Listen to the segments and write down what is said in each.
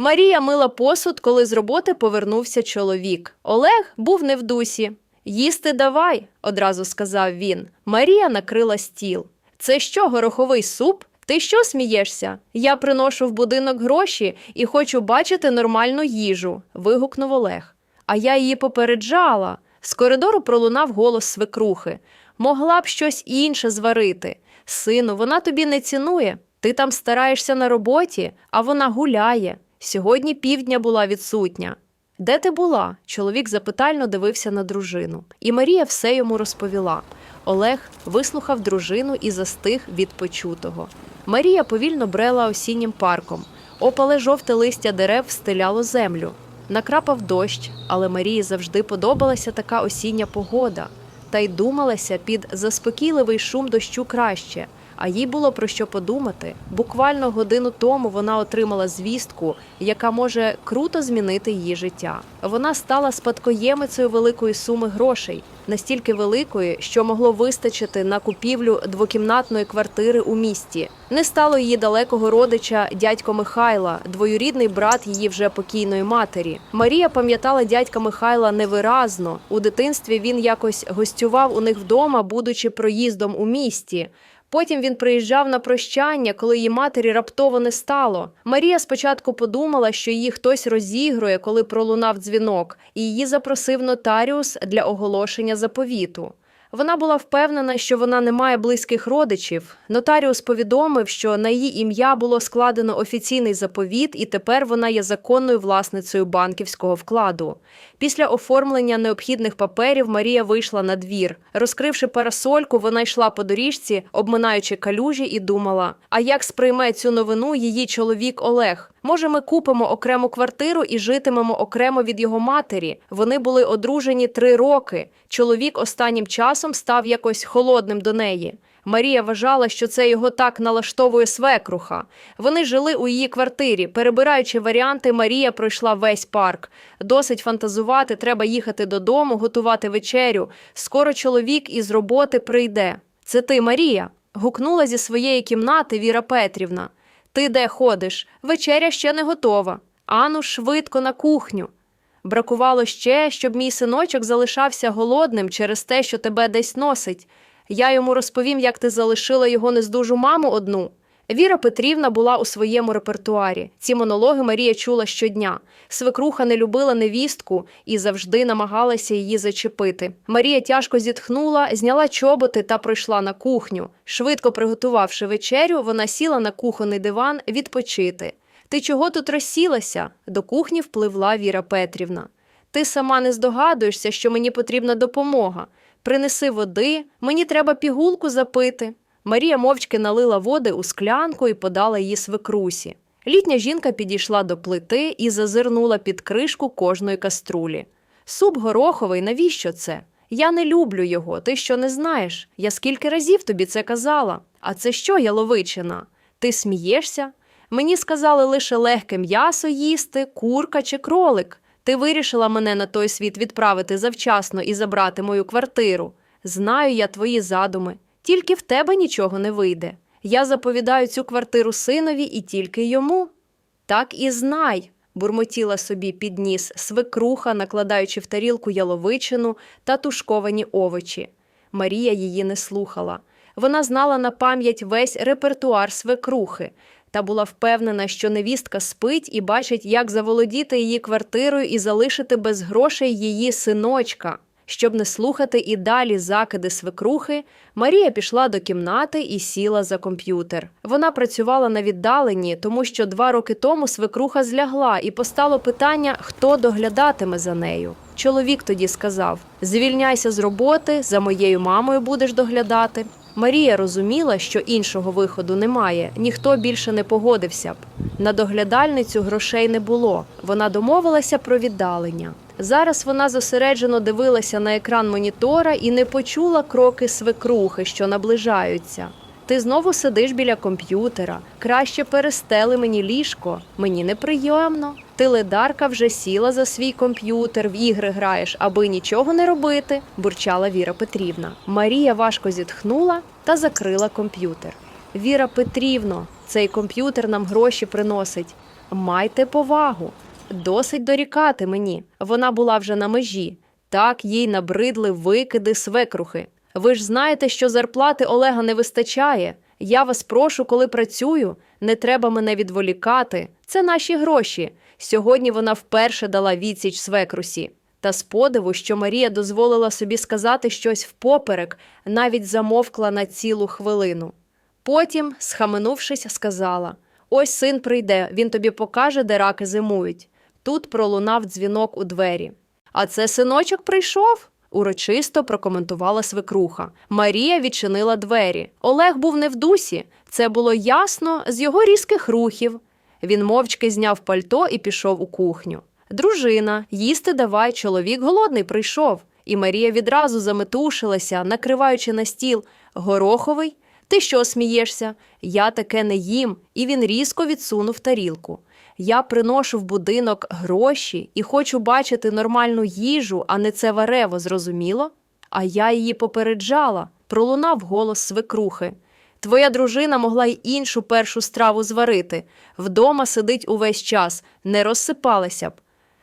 Марія мила посуд, коли з роботи повернувся чоловік. Олег був не в дусі. Їсти давай, одразу сказав він. Марія накрила стіл. Це що, гороховий суп? Ти що смієшся? Я приношу в будинок гроші і хочу бачити нормальну їжу. вигукнув Олег. А я її попереджала. З коридору пролунав голос свекрухи. Могла б щось інше зварити. Сину, вона тобі не цінує. Ти там стараєшся на роботі, а вона гуляє. Сьогодні півдня була відсутня. Де ти була? Чоловік запитально дивився на дружину. І Марія все йому розповіла. Олег вислухав дружину і застиг від почутого. Марія повільно брела осіннім парком. Опале жовте листя дерев встиляло землю. Накрапав дощ, але Марії завжди подобалася така осіння погода. Та й думалася під заспокійливий шум дощу краще. А їй було про що подумати. Буквально годину тому вона отримала звістку, яка може круто змінити її життя. Вона стала спадкоємицею великої суми грошей, настільки великої, що могло вистачити на купівлю двокімнатної квартири у місті. Не стало її далекого родича дядько Михайла, двоюрідний брат її вже покійної матері. Марія пам'ятала дядька Михайла невиразно. У дитинстві він якось гостював у них вдома, будучи проїздом у місті. Потім він приїжджав на прощання, коли її матері раптово не стало. Марія спочатку подумала, що її хтось розігрує, коли пролунав дзвінок, і її запросив нотаріус для оголошення заповіту. Вона була впевнена, що вона не має близьких родичів. Нотаріус повідомив, що на її ім'я було складено офіційний заповіт, і тепер вона є законною власницею банківського вкладу. Після оформлення необхідних паперів Марія вийшла на двір. Розкривши парасольку, вона йшла по доріжці, обминаючи калюжі, і думала: а як сприйме цю новину її чоловік Олег? Може, ми купимо окрему квартиру і житимемо окремо від його матері. Вони були одружені три роки. Чоловік останнім часом став якось холодним до неї. Марія вважала, що це його так налаштовує свекруха. Вони жили у її квартирі. Перебираючи варіанти, Марія пройшла весь парк. Досить фантазувати, треба їхати додому, готувати вечерю. Скоро чоловік із роботи прийде. Це ти, Марія? гукнула зі своєї кімнати Віра Петрівна. Ти де ходиш? Вечеря ще не готова. Ану, швидко на кухню. Бракувало ще, щоб мій синочок залишався голодним через те, що тебе десь носить. Я йому розповім, як ти залишила його нездужу маму одну. Віра Петрівна була у своєму репертуарі. Ці монологи Марія чула щодня. Свекруха не любила невістку і завжди намагалася її зачепити. Марія тяжко зітхнула, зняла чоботи та пройшла на кухню. Швидко приготувавши вечерю, вона сіла на кухонний диван відпочити. Ти чого тут розсілася? До кухні впливла Віра Петрівна. Ти сама не здогадуєшся, що мені потрібна допомога. Принеси води, мені треба пігулку запити. Марія мовчки налила води у склянку і подала її свекрусі. Літня жінка підійшла до плити і зазирнула під кришку кожної каструлі. Суп гороховий, навіщо це? Я не люблю його, ти що не знаєш? Я скільки разів тобі це казала. А це що, яловичина? Ти смієшся? Мені сказали лише легке м'ясо їсти, курка чи кролик. Ти вирішила мене на той світ відправити завчасно і забрати мою квартиру. Знаю я твої задуми. Тільки в тебе нічого не вийде. Я заповідаю цю квартиру синові і тільки йому. Так і знай, бурмотіла собі під ніс свекруха, накладаючи в тарілку яловичину та тушковані овочі. Марія її не слухала. Вона знала на пам'ять весь репертуар свекрухи та була впевнена, що невістка спить і бачить, як заволодіти її квартирою і залишити без грошей її синочка. Щоб не слухати і далі закиди свекрухи, Марія пішла до кімнати і сіла за комп'ютер. Вона працювала на віддаленні, тому що два роки тому свекруха злягла, і постало питання, хто доглядатиме за нею. Чоловік тоді сказав: Звільняйся з роботи, за моєю мамою будеш доглядати. Марія розуміла, що іншого виходу немає, ніхто більше не погодився б. На доглядальницю грошей не було. Вона домовилася про віддалення. Зараз вона зосереджено дивилася на екран монітора і не почула кроки свекрухи, що наближаються. Ти знову сидиш біля комп'ютера. Краще перестели мені ліжко. Мені неприємно. Ти ледарка вже сіла за свій комп'ютер, в ігри граєш, аби нічого не робити, бурчала Віра Петрівна. Марія важко зітхнула та закрила комп'ютер. Віра Петрівно, цей комп'ютер нам гроші приносить. Майте повагу. Досить дорікати мені. Вона була вже на межі. Так їй набридли викиди свекрухи. Ви ж знаєте, що зарплати Олега не вистачає. Я вас прошу, коли працюю, не треба мене відволікати. Це наші гроші. Сьогодні вона вперше дала відсіч свекрусі. Та з подиву, що Марія дозволила собі сказати щось впоперек, навіть замовкла на цілу хвилину. Потім, схаменувшись, сказала: Ось син прийде, він тобі покаже, де раки зимують. Тут пролунав дзвінок у двері. А це синочок прийшов? урочисто прокоментувала свекруха. Марія відчинила двері. Олег був не в дусі. Це було ясно з його різких рухів. Він мовчки зняв пальто і пішов у кухню. Дружина, їсти давай, чоловік голодний прийшов. І Марія відразу заметушилася, накриваючи на стіл. Гороховий? Ти що смієшся? Я таке не їм, і він різко відсунув тарілку. Я приношу в будинок гроші і хочу бачити нормальну їжу, а не це варево, зрозуміло? А я її попереджала, пролунав голос свекрухи. Твоя дружина могла й іншу першу страву зварити. Вдома сидить увесь час, не розсипалася б.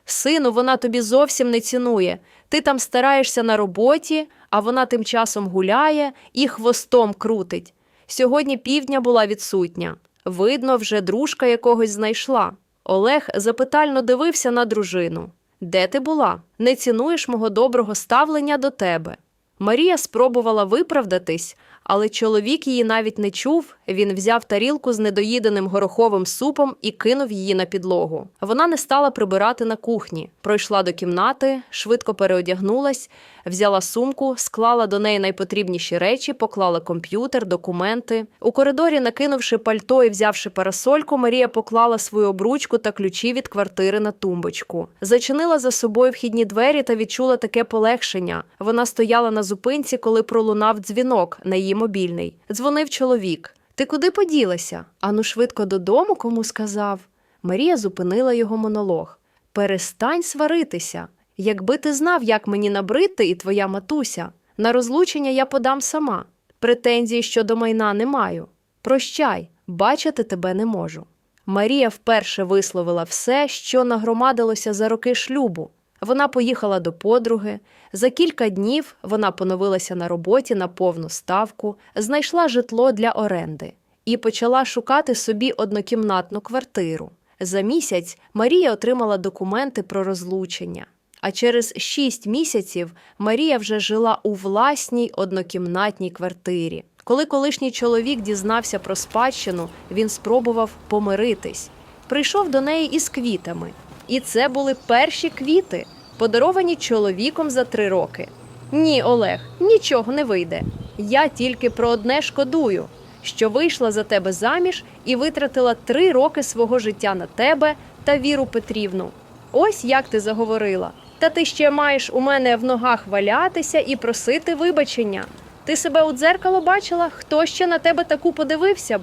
Сину, вона тобі зовсім не цінує. Ти там стараєшся на роботі, а вона тим часом гуляє і хвостом крутить. Сьогодні півдня була відсутня. Видно, вже дружка якогось знайшла. Олег запитально дивився на дружину. Де ти була? Не цінуєш мого доброго ставлення до тебе. Марія спробувала виправдатись, але чоловік її навіть не чув. Він взяв тарілку з недоїденим гороховим супом і кинув її на підлогу. Вона не стала прибирати на кухні, пройшла до кімнати, швидко переодягнулась, взяла сумку, склала до неї найпотрібніші речі, поклала комп'ютер, документи. У коридорі, накинувши пальто і взявши парасольку, Марія поклала свою обручку та ключі від квартири на тумбочку. Зачинила за собою вхідні двері та відчула таке полегшення. Вона стояла на зупинці, коли пролунав дзвінок на її мобільний. Дзвонив чоловік. Ти куди поділася? Ану швидко додому кому сказав. Марія зупинила його монолог. Перестань сваритися. Якби ти знав, як мені набридти і твоя матуся. На розлучення я подам сама. Претензій щодо майна не маю. Прощай, бачити тебе не можу. Марія вперше висловила все, що нагромадилося за роки шлюбу. Вона поїхала до подруги. За кілька днів вона поновилася на роботі на повну ставку, знайшла житло для оренди і почала шукати собі однокімнатну квартиру. За місяць Марія отримала документи про розлучення. А через шість місяців Марія вже жила у власній однокімнатній квартирі. Коли колишній чоловік дізнався про спадщину, він спробував помиритись. Прийшов до неї із квітами. І це були перші квіти, подаровані чоловіком за три роки. Ні, Олег, нічого не вийде. Я тільки про одне шкодую, що вийшла за тебе заміж і витратила три роки свого життя на тебе та Віру Петрівну. Ось як ти заговорила. Та ти ще маєш у мене в ногах валятися і просити вибачення. Ти себе у дзеркало бачила? Хто ще на тебе таку подивився б?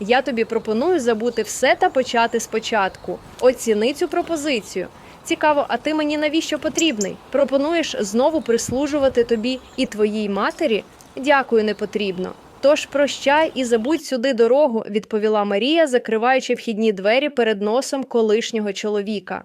Я тобі пропоную забути все та почати спочатку. Оціни цю пропозицію. Цікаво, а ти мені навіщо потрібний? Пропонуєш знову прислужувати тобі і твоїй матері? Дякую, не потрібно. Тож прощай і забудь сюди дорогу, відповіла Марія, закриваючи вхідні двері перед носом колишнього чоловіка.